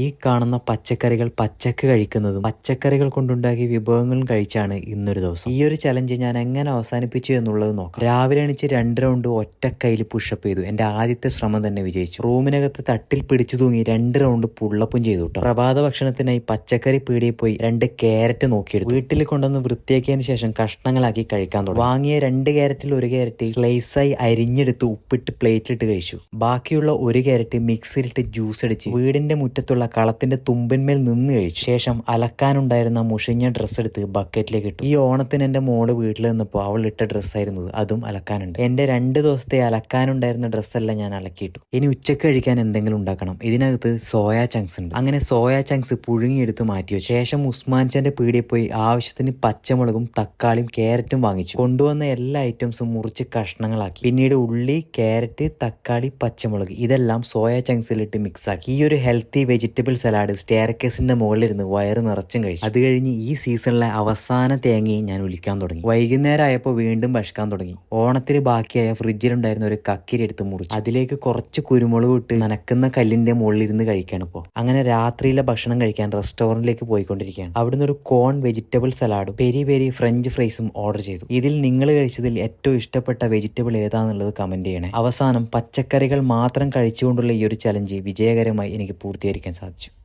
ഈ കാണുന്ന പച്ചക്കറികൾ പച്ചക്ക് കഴിക്കുന്നതും പച്ചക്കറികൾ കൊണ്ടുണ്ടാക്കിയ വിഭവങ്ങളും കഴിച്ചാണ് ഇന്നൊരു ദിവസം. ഈ ഒരു ചലഞ്ച് ഞാൻ എങ്ങനെ അവസാനിപ്പിച്ചു എന്നുള്ളത് നോക്കാം. രാവിലെ എണിച്ച് രണ്ട് റൗണ്ട് ഒറ്റക്കൈയിൽ പുഷപ്പ് ചെയ്തു. എന്റെ ആദ്യത്തെ ശ്രമം തന്നെ വിജയിച്ചു. റൂമിനകത്ത് തട്ടിൽ പിടിച്ചു തൂങ്ങി രണ്ട് റൗണ്ട് പുള്ളപ്പും ചെയ്തു കേട്ടോ പ്രഭാത ഭക്ഷണത്തിനായി പച്ചക്കറി പീടിയിൽ പോയി രണ്ട് ക്യാരറ്റ് നോക്കിയെടുത്തു. വീട്ടിൽ കൊണ്ടുവന്ന് വൃത്തിയാക്കിയതിന് ശേഷം കഷ്ണങ്ങളാക്കി കഴിക്കാൻ തുടങ്ങി. വാങ്ങിയ രണ്ട് ക്യാരറ്റിൽ ഒരു ക്യാരറ്റ് സ്ലൈസായി അരിഞ്ഞെടുത്ത് ഉപ്പിട്ട് പ്ലേറ്റിലിട്ട് കഴിച്ചു. ബാക്കിയുള്ള ഒരു ക്യാരറ്റ് മിക്സിലിട്ട് ജ്യൂസ് അടിച്ച് വീടിന്റെ മുറ്റത്തുള്ള കളത്തിന്റെ തുമ്പിന്മേൽ നിന്ന് കഴിച്ചു. ശേഷം അലക്കാനുണ്ടായിരുന്ന മുഷിഞ്ഞ ഡ്രസ്സ് എടുത്ത് ബക്കറ്റിലേക്ക് ഇട്ടു. ഈ ഓണത്തിന് എന്റെ മോൾ വീട്ടിൽ നിന്നപ്പോൾ അവൾ ഇട്ട ഡ്രസ്സായിരുന്നു അതും. അലക്കാനുണ്ട്. എന്റെ രണ്ട് ദിവസത്തെ അലക്കാനുണ്ടായിരുന്ന ഡ്രസ്സെല്ലാം ഞാൻ അലക്കിയിട്ടു. ഇനി ഉച്ചയ്ക്ക് കഴിക്കാൻ എന്തെങ്കിലും ഉണ്ടാക്കണം. ഇതിനകത്ത് സോയാ ചങ്ക്സ് ഉണ്ട്. അങ്ങനെ സോയാ ചങ്ക്സ് പുഴുങ്ങിയെടുത്ത് മാറ്റി വെച്ചു. ശേഷം ഉസ്മാൻ ചാന്റെ പീടിയിൽ പോയി ആവശ്യത്തിന് പച്ചമുളകും തക്കാളിയും ക്യാരറ്റും വാങ്ങിച്ചു. കൊണ്ടുവന്ന എല്ലാ ഐറ്റംസും മുറിച്ച് കഷ്ണങ്ങളാക്കി. പിന്നീട് ഉള്ളി ക്യാരറ്റ് തക്കാളി പച്ചമുളക് ഇതെല്ലാം സോയ ചങ്ക്സിലിട്ട് മിക്സ് ആക്കി. ഈ ഒരു ഹെൽത്തി വെജിറ്റബിൾ സലാഡ് സ്റ്റെയർക്കേസിന്റെ മുകളിലിരുന്ന് വയറ് നിറച്ചും കഴിച്ചു. അത് കഴിഞ്ഞ് ഈ സീസണിലെ അവസാന തേങ്ങയും ഞാൻ ഉലിക്കാൻ തുടങ്ങി. വൈകുന്നേരം ആയപ്പോൾ വീണ്ടും ഭക്ഷിക്കാൻ തുടങ്ങി. ഓണത്തിന് ബാക്കിയായ ഫ്രിഡ്ജിലുണ്ടായിരുന്ന ഒരു കക്കിരി എടുത്ത് മുറിച്ചു. അതിലേക്ക് കുറച്ച് കുരുമുളക് ഇട്ട് നനക്കുന്ന കല്ലിന്റെ മുകളിലിരുന്ന് കഴിക്കുകയാണ് ഇപ്പോൾ അങ്ങനെ രാത്രിയിലെ ഭക്ഷണം കഴിക്കാൻ റെസ്റ്റോറന്റിലേക്ക് പോയിക്കൊണ്ടിരിക്കുകയാണ്. അവിടുന്ന് ഒരു കോൺ വെജിറ്റബിൾ സലാഡും പെരി പെരി ഫ്രഞ്ച് ഫ്രൈസും ഓർഡർ ചെയ്തു. ഇതിൽ നിങ്ങൾ കഴിച്ചതിൽ ഏറ്റവും ഇഷ്ടപ്പെട്ട വെജിറ്റബിൾ ഏതാണെന്നുള്ളത് കമന്റ് ചെയ്യണേ. അവസാനം പച്ചക്കറികൾ മാത്രം കഴിച്ചുകൊണ്ടുള്ള ഈ ഒരു ചലഞ്ച് വിജയകരമായി എനിക്ക് പൂർത്തീകരിക്കാൻ साथियों।